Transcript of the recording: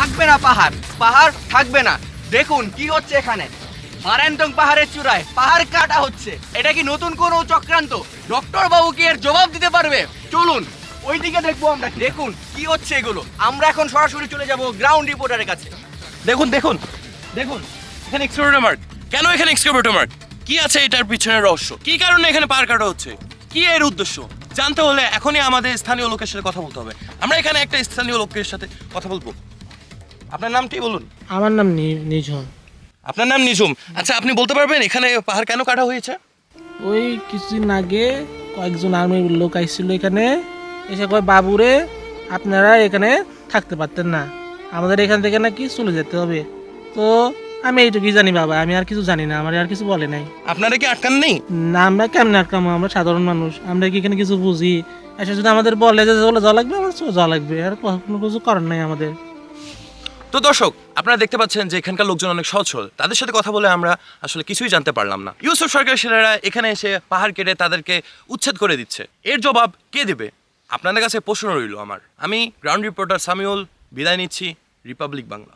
থাকবে না পাহাড় পাহাড় থাকবে না। দেখুন কি হচ্ছে এখানে। মারান্তং পাহাড়ের চূড়ায় পাহাড় কাটা হচ্ছে। এটা কি নতুন কোনো চক্রান্ত? ডক্টর বাবু কি এর জবাব দিতে পারবে? চলুন, ওইদিকে দেখব আমরা। দেখুন কি হচ্ছে এগুলো। আমরা এখন সরাসরি চলে যাব গ্রাউন্ড রিপোর্টারের কাছে। দেখুন দেখুন দেখুন। এখানে এক্সক্রিমেটর মার্ক কেন এখানে এক্সক্রিমেটর মার্ক কি আছে এটার পিছনের রহস্য? কি কারণে এখানে পাহাড় কাটা হচ্ছে? কি এর উদ্দেশ্য? জানতে হলে এখনই আমাদের স্থানীয় লোকের সাথে কথা বলতে হবে। আমরা এখানে একটা স্থানীয় লোকের সাথে কথা বলব। আপনার নামটি বলুন। আমার নাম নি- নিঝুম। আপনার নাম নিঝুম। আচ্ছা আপনি বলতে পারবেন এখানে পাহাড় কেন কাটা হয়েছে? ওই কিছুদিন আগে কয়েকজন আর্মির লোক আইছিল এখানে। এসে কয় বাবুরে আপনারা এখানে থাকতে পারতেন না। আমাদের এখান থেকে নাকি চলে যেতে হবে। তো আমি এইটুকুই জানি বাবা আমি আর কিছু জানি না আমার আর কিছু বলে নাই। আপনারা কি আটকান নেই? না আমরা কেমন আটকামো আমরা সাধারণ মানুষ আমরা কি এখানে কিছু বুঝি? এসে যদি আমাদের বলে যে চলে যাওয়া লাগবে আমার চলে যাওয়া লাগবে আর কোনো কিছু করার নাই আমাদের। তো দর্শক, আপনারা দেখতে পাচ্ছেন যে এখানকার লোকজন অনেক সচ্ছল। তাদের সাথে কথা বলে আমরা আসলে কিছুই জানতে পারলাম না। ইউসুফ সরকারের ছেলেরা এখানে এসে পাহাড় কেটে তাদেরকে উচ্ছেদ করে দিচ্ছে। এর জবাব কে দেবে? আপনাদের কাছে প্রশ্ন রইল আমার। আমি গ্রাউন্ড রিপোর্টার সামিউল, বিদায় নিচ্ছি রিপাবলিক বাংলা।